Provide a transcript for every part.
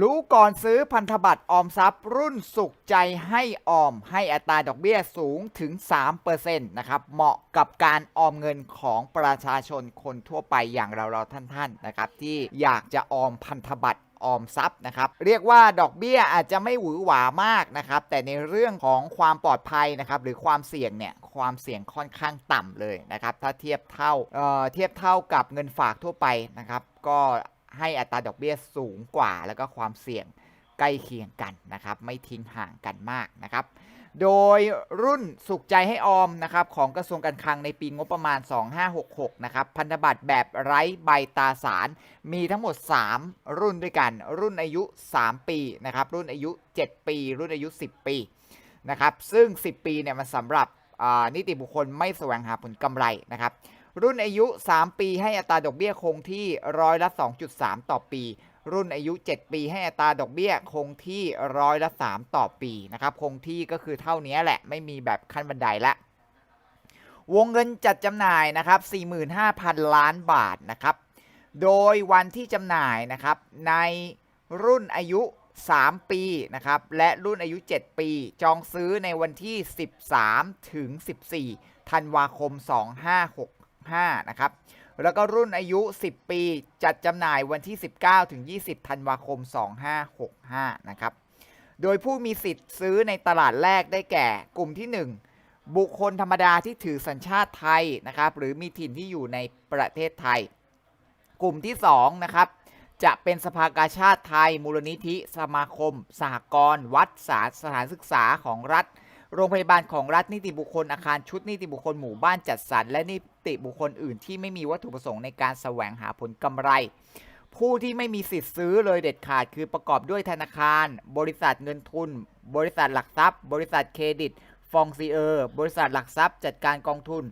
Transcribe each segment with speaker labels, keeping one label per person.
Speaker 1: รู้ก่อนซื้อพันธบัตรออมทรัพย์ รุ่นสุขใจให้ออม ให้อัตราดอกเบี้ยสูงถึง 3%นะครับ เหมาะกับการออมเงินของประชาชนคนทั่วไปอย่างเราๆท่านๆนะครับ ที่อยากจะออมพันธบัตรออมทรัพย์นะครับ เรียกว่าดอกเบี้ยอาจจะไม่หวือหวามากนะครับ แต่ในเรื่องของความปลอดภัยนะครับ หรือความเสี่ยงเนี่ย ความเสี่ยงค่อนข้างต่ำเลยนะครับ ถ้าเทียบเท่าเอ่อเทียบเท่ากับเงินฝากทั่วไปนะครับ ก็ ให้อัตราดอกเบี้ยสูงกว่า แล้วก็ความเสี่ยงใกล้เคียงกันนะครับ ไม่ทิ้งห่างกันมากนะครับ โดยรุ่นสุขใจให้ออมนะครับของกระทรวงการคลังในปีงบประมาณ 2566 นะครับ พันธบัตรแบบไร้ใบตราสาร มีทั้งหมด 3 รุ่นด้วยกัน รุ่นอายุ 3 ปีนะครับ รุ่นอายุ 7 ปี รุ่นอายุ 10 ปีนะครับ ซึ่ง 10 ปีเนี่ยมันสำหรับนิติบุคคลไม่แสวงหาผลกำไรนะครับ รุ่นอายุ 3 ปีให้อัตราดอกเบี้ยคงที่ร้อยละ 2.3 ต่อปี รุ่นอายุ 7 ปีให้อัตราดอกเบี้ยคงที่ร้อยละ 3 ต่อปีนะครับคงที่ก็คือเท่านี้แหละไม่มีแบบขั้นบันไดละวงเงินจัดจำหน่ายนะครับ 45,000 ล้านบาทนะครับ โดยวันที่จำหน่ายนะครับในรุ่นอายุ 3 ปีนะครับและรุ่นอายุ 7 ปี จองซื้อในวันที่ 13 ถึง 14 ธันวาคม 256 2565นะครับ แล้วก็รุ่นอายุ 10 ปี จัดจำหน่ายวันที่ 19 ถึง 20 ธันวาคม 2565 นะครับ โดยผู้มีสิทธิ์ซื้อในตลาดแรกได้แก่กลุ่มที่ 1 บุคคลธรรมดาที่ถือสัญชาติไทยนะครับ หรือมีถิ่นที่อยู่ในประเทศไทย กลุ่มที่ 2 นะครับจะเป็นสภากาชาติไทย มูลนิธิ สมาคม สหกรณ์ วัดสาสถานศึกษาของรัฐ โรงพยาบาลของรัฐนิติบุคคลอาคารชุดนิติบุคคลหมู่บ้านจัดสรรและนิติบุคคลอื่นที่ไม่มีวัตถุประสงค์ในการแสวงหาผลกำไร ผู้ที่ไม่มีสิทธิ์ซื้อเลยเด็ดขาดคือประกอบด้วยธนาคาร บริษัทเงินทุน บริษัทหลักทรัพย์ บริษัทเครดิต ฟองซีเออร์บริษัทหลักทรัพย์จัดการกองทุน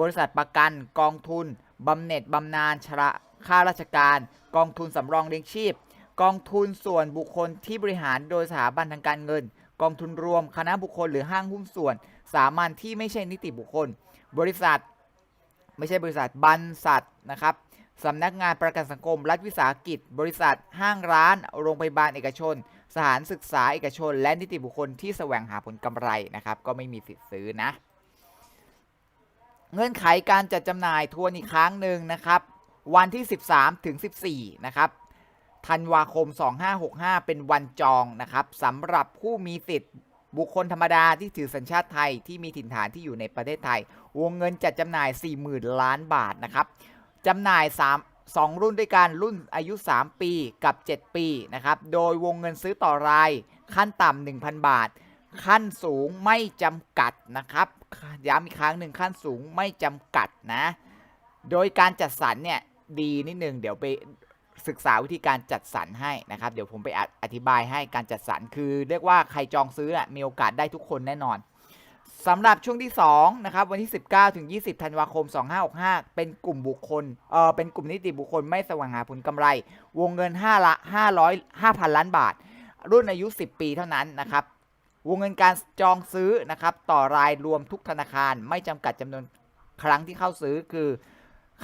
Speaker 1: บริษัทประกันกองทุนบำเหน็จบำนาญชระข้าราชการ กองทุนสำรองเลี้ยงชีพ กองทุนส่วนบุคคลที่บริหารโดยสถาบันทางการเงิน กองทุนรวม คณะบุคคล หรือห้างหุ้นส่วน สามัญที่ไม่ใช่นิติบุคคล บริษัท ไม่ใช่บริษัทบรรษัทนะครับสำนักงานประกันสังคม รัฐวิสาหกิจ บริษัท ห้างร้าน โรงพยาบาลเอกชน สถานศึกษาเอกชน และนิติบุคคลที่แสวงหาผลกำไรนะครับ ก็ไม่มีสิทธิ์ซื้อนะ เงื่อนไขการจัดจำหน่ายทวนอีกครั้งหนึ่งนะครับ วันที่ 13 ถึง 14 นะครับ ธันวาคม 2565 เป็นวันจองนะครับสำหรับผู้มีสิทธิ์บุคคลธรรมดาที่ถือสัญชาติไทยที่มีถิ่นฐานที่อยู่ในประเทศไทย วงเงินจัดจำหน่าย 40,000 ล้านบาทนะครับจำหน่าย 3 2 รุ่นด้วยกันรุ่นอายุ 3 ปีกับ 7 ปีนะครับ โดยวงเงินซื้อต่อราย ขั้นต่ำ1,000 บาท ขั้นสูงไม่จำกัดนะครับย้ำอีกครั้งหนึ่งขั้นสูงไม่จำกัดนะ โดยการจัดสรรเนี่ยดีนิดนึงเดี๋ยวไป ศึกษาวิธีการจัดสรรให้นะครับ เดี๋ยวผมไปออธิบายให้การจัดสรรคือ เรียกว่าใครจองซื้อนะมีโอกาสได้ทุกคนแน่นอนสำหรับช่วงที่2นะครับวันที่ 19 ถึง 20 ธันวาคม 2565 เป็นกลุ่มบุคคลเออเป็นกลุ่มนิติบุคคลไม่สว่างหาผลกำไร วงเงิน5ละ500 5,000 ล้านบาท รุ่นอายุ 10 ปีเท่านั้นนะครับวงเงินการจองซื้อนะครับต่อรายรวมทุกธนาคารไม่จำกัดจำนวนครั้งที่เข้าซื้อคือ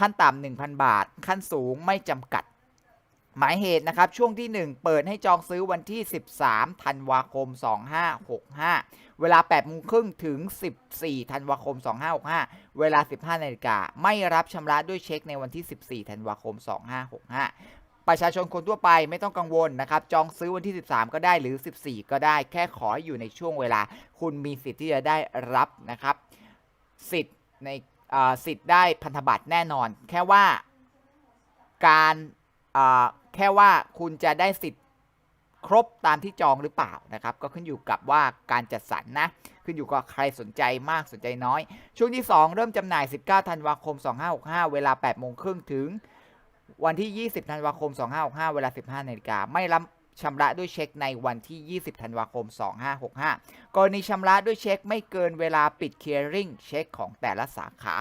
Speaker 1: ขั้นต่ำ1,000 บาท ขั้นสูงไม่จำกัด หมายเหตุนะครับช่วงที่ 1 เปิดให้จองซื้อวันที่ 13 ธันวาคม 2565 เวลา8โมงครึ่งถึง 14 ธันวาคม 2565 เวลา 15 นาฬิกา ไม่รับชำระด้วยเช็คในวันที่ 14 ธันวาคม 2565ประชาชนคนทั่วไปไม่ต้องกังวลนะครับ จองซื้อวันที่ 13 ก็ได้หรือ 14 ก็ได้ แค่ขอให้อยู่ในช่วงเวลา คุณมีสิทธิ์ที่จะได้รับนะครับ สิทธิ์ในสิทธิ์ได้พันธบัตรแน่นอน แค่ว่าการ แค่ว่าคุณจะได้สิทธิ์ครบตามที่จองหรือเปล่านะครับ ก็ขึ้นอยู่กับว่าการจัดสรรนะ ขึ้นอยู่กับใครสนใจมากสนใจน้อย ช่วงที่ 2 เริ่มจำหน่าย 19 ธันวาคม 2565 เวลา 8 โมงครึ่งถึง วันที่ 20 ธันวาคม 2565 เวลา 15 นาฬิกา ไม่รับชำระด้วยเช็คในวันที่ 20 ธันวาคม 2565 กรณีชำระด้วยเช็คไม่เกินเวลาปิดเคลียริงเช็คของแต่ละสาขา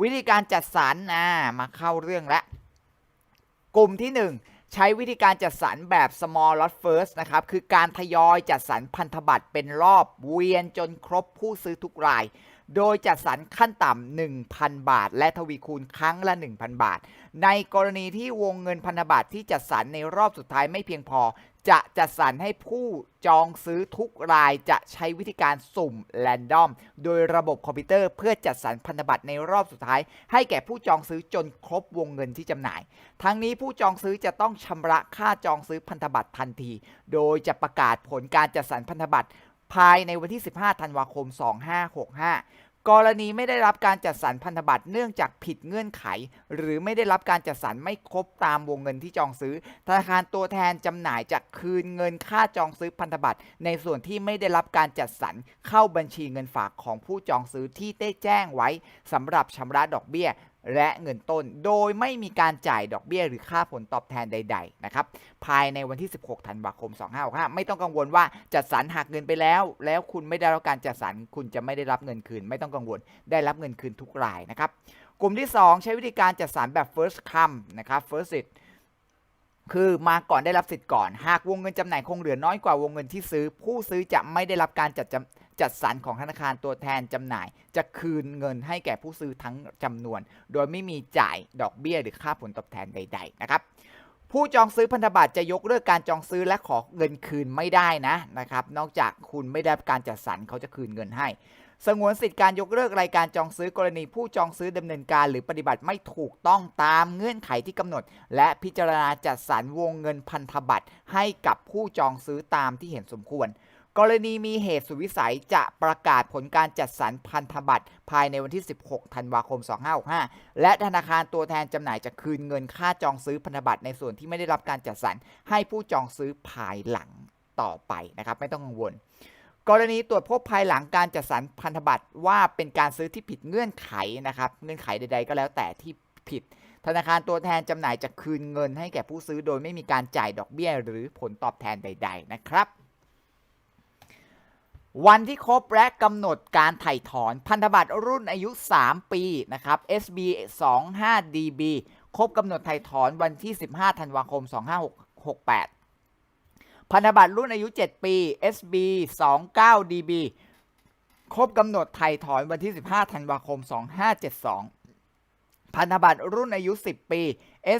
Speaker 1: วิธีการจัดสรรนะมาเข้าเรื่องแล้วกลุ่มที่ 1 ใช้วิธีการจัดสรรแบบ small lot first นะครับ คือการทยอยจัดสรรพันธบัตรเป็นรอบเวียนจนครบผู้ซื้อทุกราย โดยจัดสรรขั้นต่ำ 1,000 บาท และทวีคูณครั้งละ 1,000 บาท ในกรณีที่วงเงินพันธบัตรที่จัดสรรในรอบสุดท้ายไม่เพียงพอจะจัดสรรให้ผู้จองซื้อทุกรายจะใช้วิธีการสุ่มแรนดอม โดยระบบคอมพิวเตอร์เพื่อจัดสรรพันธบัตรในรอบสุดท้าย ให้แก่ผู้จองซื้อจนครบวงเงินที่จำหน่าย ทั้งนี้ผู้จองซื้อจะต้องชำระค่าจองซื้อพันธบัตรทันที โดยจะประกาศผลการจัดสรรพันธบัตรภายในวันที่ 15 ธันวาคม 2565 กรณีไม่ได้รับการจัดสรรพันธบัตรเนื่องจากผิดเงื่อนไข หรือไม่ได้รับการจัดสรรไม่ครบตามวงเงินที่จองซื้อ ธนาคารตัวแทนจำหน่ายจะคืนเงินค่าจองซื้อพันธบัตรในส่วนที่ไม่ได้รับการจัดสรรเข้าบัญชีเงินฝากของผู้จองซื้อที่ได้แจ้งไว้สำหรับชำระดอกเบี้ย และเงินต้น โดยไม่มีการจ่ายดอกเบี้ยหรือค่าผลตอบแทนใด ๆ นะครับ ภายในวันที่ 16 ธันวาคม 2565 ไม่ต้องกังวลว่าจัดสรรหักเงินไปแล้ว แล้วคุณไม่ได้รับการจัดสรรคุณจะไม่ได้รับเงินคืน ไม่ต้องกังวล ได้รับเงินคืนทุกรายนะครับ กลุ่มที่ 2 ใช้วิธีการจัดสรรแบบ first come นะครับ first sit คือมาก่อนได้รับสิทธิ์ก่อน หากวงเงินจำหน่ายคงเหลือน้อยกว่าวงเงินที่ซื้อ ผู้ซื้อจะไม่ได้รับการจัด จัดสรรของธนาคารตัวแทนจำหน่าย จะคืนเงินให้แก่ผู้ซื้อทั้งจำนวน โดยไม่มีจ่ายดอกเบี้ยหรือค่าผลตอบแทนใด ๆ นะครับผู้จองซื้อพันธบัตรจะยกเลิกการจองซื้อและขอเงินคืนไม่ได้นะนะครับ นอกจากคุณไม่ได้รับการจัดสรรเขาจะคืนเงินให้ สงวนสิทธิการยกเลิกรายการจองซื้อกรณีผู้จองซื้อดำเนินการ หรือปฏิบัติไม่ถูกต้องตามเงื่อนไขที่กำหนด และพิจารณาจัดสรรวงเงินพันธบัตรให้กับผู้จองซื้อตามที่เห็นสมควร กรณีมีเหตุสุดวิสัยจะประกาศผลการจัดสรรพันธบัตรภายในวันที่ 16 ธันวาคม 2565 และธนาคารตัวแทนจำหน่ายจะคืนเงินค่าจองซื้อพันธบัตรในส่วนที่ไม่ได้รับการจัดสรรให้ผู้จองซื้อภายหลังต่อไปนะครับ ไม่ต้องกังวล กรณีตรวจพบภายหลังการจัดสรรพันธบัตรว่าเป็นการซื้อที่ผิดเงื่อนไขนะครับเงื่อนไขใด ๆ ก็แล้วแต่ที่ผิดธนาคารตัวแทนจำหน่ายจะคืนเงินให้แก่ผู้ซื้อโดยไม่มีการจ่ายดอกเบี้ยหรือผลตอบแทนใด ๆ นะครับ วันที่ครบและกำหนดการไถ่ถอนพันธบัตรรุ่นอายุ 3 ปีนะครับ SB 25 DB ครบกำหนดไถ่ถอนวันที่ 15 ธันวาคม 2568 พันธบัตรรุ่นอายุ 7 ปี SB 29 DB ครบกำหนดไถ่ถอนวันที่ 15 ธันวาคม 2572 พันธบัตรรุ่นอายุ 10 ปี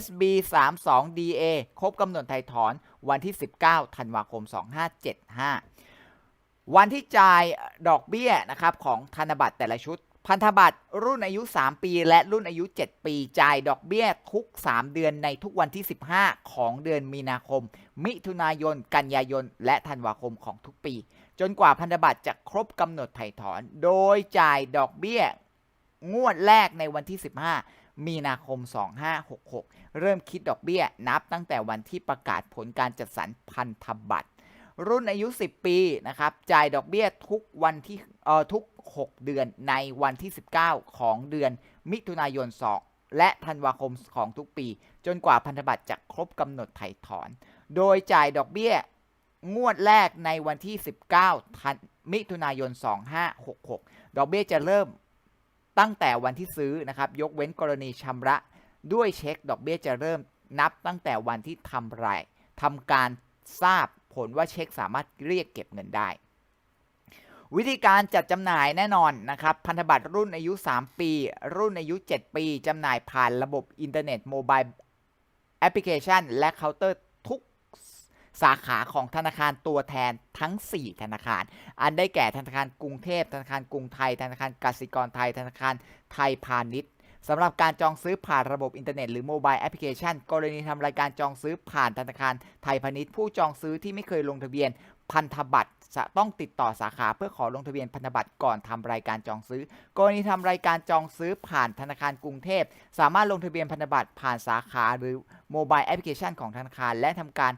Speaker 1: SB 32 DA ครบกำหนดไถ่ถอนวันที่ 19 ธันวาคม 2575 วันที่จ่ายดอกเบี้ยนะครับของธนบัตรแต่ละชุด พันธบัตรรุ่นอายุ 3 ปี และรุ่นอายุ 7 ปี จ่ายดอกเบี้ยทุก 3 เดือนในทุกวันที่ 15 ของเดือนมีนาคม มิถุนายน กันยายน และธันวาคมของทุกปี จนกว่าพันธบัตรจะครบกำหนดไถ่ถอน โดยจ่ายดอกเบี้ย งวดแรกในวันที่ 15 มีนาคม 2566 เริ่มคิดดอกเบี้ยนับตั้งแต่วันที่ประกาศผลการจัดสรรพันธบัตร รุ่นอายุ 10 ปีนะครับจ่ายดอกเบี้ยทุกวันที่เอ่อทุก 6 เดือนในวันที่ 19 ของเดือนมิถุนายน 2 และธันวาคมของทุกปี จนกว่าพันธบัตรจะครบกำหนดไถ่ถอน โดยจ่ายดอกเบี้ยงวดแรกในวันที่ 19ธันมิถุนายน 2566 ดอกเบี้ยจะเริ่มตั้งแต่วันที่ซื้อนะครับ ยกเว้นกรณีชำระ ด้วยเช็ค ดอกเบี้ยจะเริ่มนับตั้งแต่วันที่ทำรายทำการทราบ ลว่าเช็คสามารถเรียกเก็บเงินได้ วิธีการจัดจำหน่ายแน่นอนนะครับ พันธบัตรรุ่นอายุ 3 ปี รุ่นอายุ 7 ปีจำหน่ายผ่านระบบอินเทอร์เน็ตโมบายแอปพลิเคชัน และเคาน์เตอร์ทุกสาขาของธนาคารตัวแทนทั้ง 4 ธนาคาร อันได้แก่ธนาคารกรุงเทพ ธนาคารกรุงไทย ธนาคารกสิกรไทย ธนาคารไทยพาณิชย์ สำหรับการจองซื้อผ่านระบบอินเทอร์เน็ตหรือโมบายแอปพลิเคชัน กรณีทำรายการจองซื้อผ่านธนาคารไทยพาณิชย์ผู้จองซื้อที่ไม่เคยลงทะเบียนพันธบัตรจะต้องติดต่อสาขาเพื่อขอลงทะเบียนพันธบัตรก่อนทำรายการจองซื้อ กรณีทำรายการจองซื้อผ่านธนาคารกรุงเทพ สามารถลงทะเบียนพันธบัตรผ่านสาขาหรือโมบายแอปพลิเคชันของธนาคารและทำการ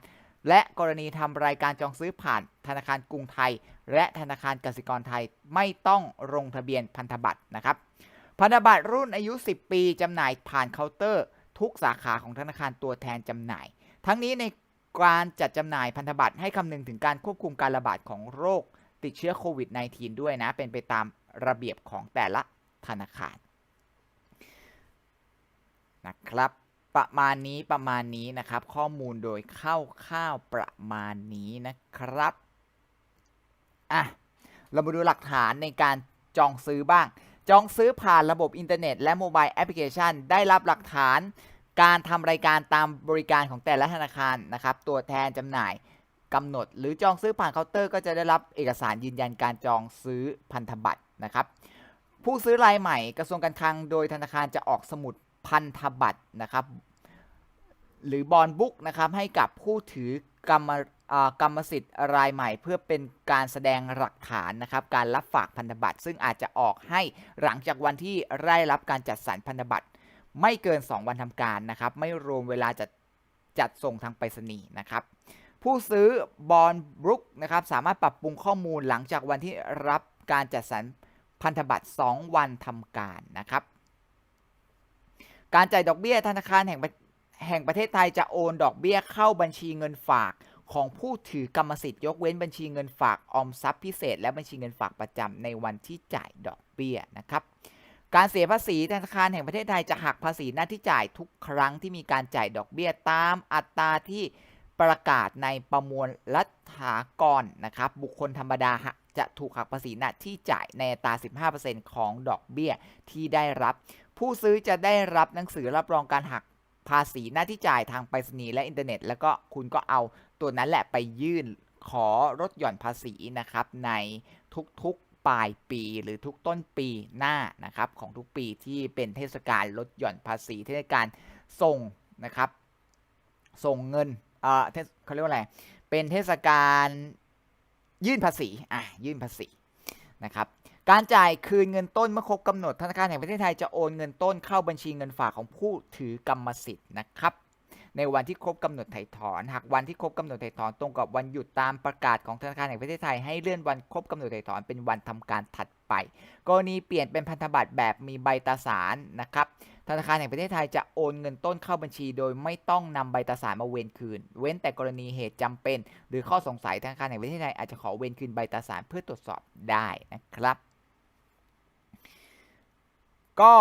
Speaker 1: และกรณีทำรายการจองซื้อผ่านธนาคารกรุงไทย และธนาคารกสิกรไทยไม่ต้องลงทะเบียนพันธบัตรนะครับ พันธบัตรรุ่นอายุ 10 ปีจำหน่ายผ่านเคาน์เตอร์ ทุกสาขาของธนาคารตัวแทนจำหน่าย ทั้งนี้ในการจัดจำหน่ายพันธบัตรให้คำนึงถึงการควบคุมการระบาดของโรคติดเชื้อโควิด -19 ด้วยนะ เป็นไปตามระเบียบของแต่ละธนาคารนะครับประมาณนี้ประมาณนี้นะครับ ข้อมูลโดยเข้าข้าวประมาณนี้นะครับอะเรามาดูหลักฐานในการจองซื้อบ้าง จองซื้อผ่านระบบอินเทอร์เน็ตและโมบายแอปพลิเคชัน ได้รับหลักฐาน การทำรายการตามบริการของแต่ละธนาคารนะครับ ตัวแทนจำหน่ายกำหนด หรือจองซื้อผ่านเคาน์เตอร์ก็จะได้รับเอกสารยืนยันการจองซื้อพันธบัตรนะครับ ผู้ซื้อรายใหม่กระทรวงการคลังโดยธนาคารจะออกสมุดพันธบัตรนะครับ หรือบอลบุ๊กนะครับให้กับผู้ถือกรรม กรรมสิทธิ์รายใหม่เพื่อเป็นการแสดงหลักฐานนะครับการรับฝากพันธบัตร ซึ่งอาจจะออกให้หลังจากวันที่ได้รับการจัดสรรพันธบัตร ไม่เกิน 2 วันทำการนะครับไม่รวมเวลาจัดจัดส่งทางไปรษณีย์นะครับผู้ซื้อบอลบุ๊กนะครับสามารถปรับปรุงข้อมูลหลังจากวันที่รับการจัดสรรพันธบัตร 2 วันทำการนะครับการจ่ายดอกเบี้ยธนาคารแห่งแห่งประเทศไทยจะโอนดอกเบี้ยเข้าบัญชีเงินฝาก ของผู้ถือกรรมสิทธิ์ยกเว้นบัญชีเงินฝากออมทรัพย์พิเศษ และบัญชีเงินฝากประจำในวันที่จ่ายดอกเบี้ยนะครับการเสียภาษีธนาคารแห่งประเทศไทยจะหักภาษีหน้าที่จ่ายทุกครั้งที่มีการจ่ายดอกเบี้ยตามอัตราที่ประกาศในประมวลรัฐากรนะครับบุคคลธรรมดาจะถูกหักภาษีหน้าที่จ่ายในอัตรา 15%ของดอกเบี้ยที่ได้รับ ผู้ซื้อจะได้รับหนังสือรับรองการหักภาษีหน้าที่จ่ายทางไปรษณีย์และอินเทอร์เน็ต แล้วก็คุณก็เอา ตัวนั้นแหละไปยื่นขอลดหย่อนภาษีนะครับในทุกๆปลายปีหรือทุกต้นปีหน้านะครับของทุกปีที่เป็นเทศกาลลดหย่อนภาษีเทศกาลส่งนะครับส่งเงินเออเทศเขาเรียกว่าอะไรเป็นเทศกาลยื่นภาษีอะยื่นภาษีนะครับการจ่ายคืนเงินต้นเมื่อครบกำหนดธนาคารแห่งประเทศไทยจะโอนเงินต้นเข้าบัญชีเงินฝากของผู้ถือกรรมสิทธิ์นะครับ ในวันที่ครบกำหนดไถ่ถอน หากวันที่ครบกำหนดไถ่ถอนตรงกับวันหยุดตามประกาศของธนาคารแห่งประเทศไทยให้เลื่อนวันครบกำหนดไถ่ถอนเป็นวันทำการถัดไป กรณีเปลี่ยนเป็นพันธบัตรแบบมีใบตราสารนะครับธนาคารแห่งประเทศไทยจะโอนเงินต้นเข้าบัญชี โดยไม่ต้องนำใบตราสารมาเวนคืน เว้นแต่กรณีเหตุจำเป็น หรือข้อสงสัยธนาคารแห่งประเทศไทยอาจจะขอเวนคืนใบตราสารเพื่อตรวจสอบได้นะครับ ก็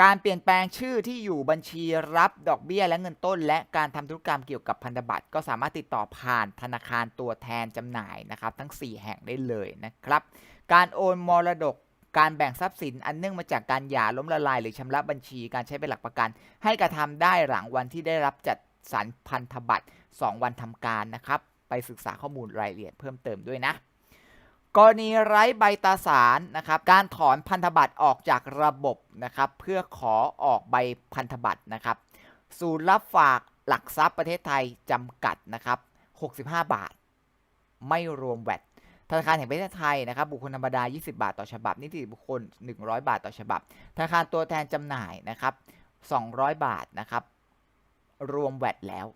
Speaker 1: การเปลี่ยนแปลงชื่อที่อยู่บัญชีรับดอกเบี้ยและเงินต้น และการทำธุรกรรมเกี่ยวกับพันธบัตรก็สามารถติดต่อผ่านธนาคารตัวแทนจำหน่ายนะครับทั้ง 4 แห่งได้เลยนะครับ การโอนมรดกการแบ่งทรัพย์สินอันเนื่องมาจากการหย่าล้มละลาย หรือชำระบัญชี การใช้เป็นหลักประกัน ให้กระทำได้หลังวันที่ได้รับจัดสรรพันธบัตร 2 วันทำการนะครับ ไปศึกษาข้อมูลรายละเอียดเพิ่มเติมด้วยนะ กรณีไร้ใบตาสารนะครับ การถอนพันธบัตรออกจากระบบนะครับ เพื่อขอออกใบพันธบัตรนะครับ ศูนย์รับฝากหลักทรัพย์ประเทศไทยจำกัดนะครับ 65 บาท ไม่รวมแวดธนาคารแห่งประเทศไทยนะครับ บุคคลธรรมดา 20 บาทต่อฉบับ นิติบุคคล 100 บาทต่อฉบับ ธนาคารตัวแทนจำหน่ายนะครับ 200 บาทนะครับ รวมแวดแล้ว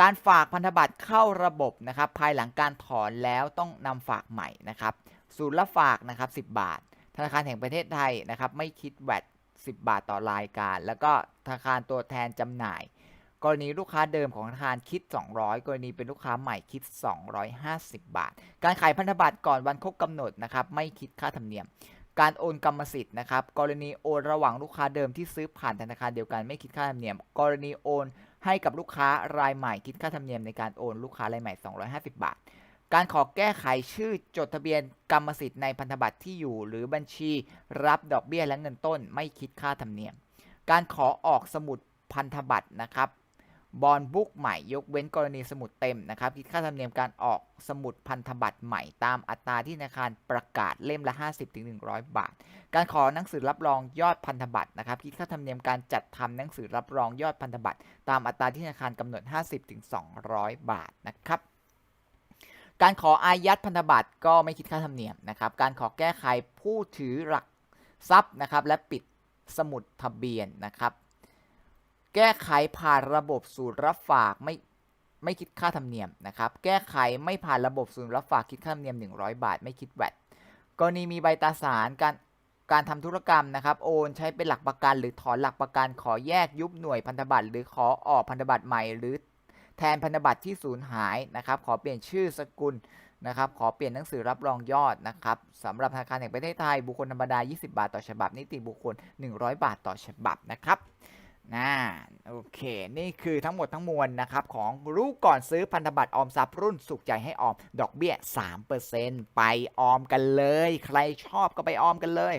Speaker 1: การฝากพันธบัตรเข้าระบบนะครับ ภายหลังการถอนแล้วต้องนำฝากใหม่นะครับศูนย์รับฝากนะครับ 10 บาท ธนาคารแห่งประเทศไทยนะครับ ไม่คิดแวด10 บาทต่อรายการ แล้วก็ธนาคารตัวแทนจำหน่าย กรณีลูกค้าเดิมของธนาคารคิด 200 กรณีเป็นลูกค้าใหม่คิด 250 บาท การขายพันธบัตรก่อนวันครบกำหนดนะครับ ไม่คิดค่าธรรมเนียม การโอนกรรมสิทธิ์นะครับ กรณีโอนระหว่างลูกค้าเดิมที่ซื้อผ่านธนาคารเดียวกันไม่คิดค่าธรรมเนียม กรณีโอน ให้กับลูกค้ารายใหม่คิดค่าธรรมเนียมในการโอนลูกค้ารายใหม่ 250 บาท การขอแก้ไขชื่อจดทะเบียนกรรมสิทธิ์ในพันธบัตรที่อยู่ หรือบัญชีรับดอกเบี้ยและเงินต้น ไม่คิดค่าธรรมเนียม การขอออกสมุดพันธบัตรนะครับ บอลบุ๊กใหม่ยกเว้นกรณีสมุดเต็มนะครับคิดค่าธรรมเนียมการออกสมุดพันธบัตรใหม่ตามอัตราที่ธนาคารประกาศเล่มละ 50-100 บาท การขอหนังสือรับรองยอดพันธบัตรนะครับคิดค่าธรรมเนียมการจัดทำหนังสือรับรองยอดพันธบัตรตามอัตราที่ธนาคารกำหนด 50-200 บาทนะครับการขออายัดพันธบัตรก็ไม่คิดค่าธรรมเนียมนะครับการขอแก้ไขผู้ถือหลักทรัพย์นะครับและปิดสมุดทะเบียนนะครับ แก้ไขผ่านระบบศูนย์รับฝากไม่ไม่คิดค่าธรรมเนียมนะครับ แก้ไขไม่ผ่านระบบศูนย์รับฝากคิดค่าธรรมเนียม 100 บาท ไม่คิดแวดกรณีมีใบตราสารการการทำธุรกรรมนะครับ โอนใช้เป็นหลักประกัน หรือถอนหลักประกันขอแยกยุบหน่วยพันธบัตรหรือขอออกพันธบัตรใหม่หรือแทนพันธบัตรที่สูญหายนะครับ ขอเปลี่ยนชื่อสกุลนะครับ ขอเปลี่ยนหนังสือรับรองยอดนะครับสำหรับธนาคารแห่งประเทศไทยบุคคลธรรมดา 20 บาทต่อฉบับ นิติบุคคล 100 บาทต่อฉบับนะครับ นะโอเค นี่คือทั้งหมดทั้งมวลนะครับของรู้ก่อนซื้อพันธบัตรออมทรัพย์รุ่นสุขใจให้ออม ดอกเบี้ย 3%ไปออมกันเลย ใครชอบก็ไปออมกันเลย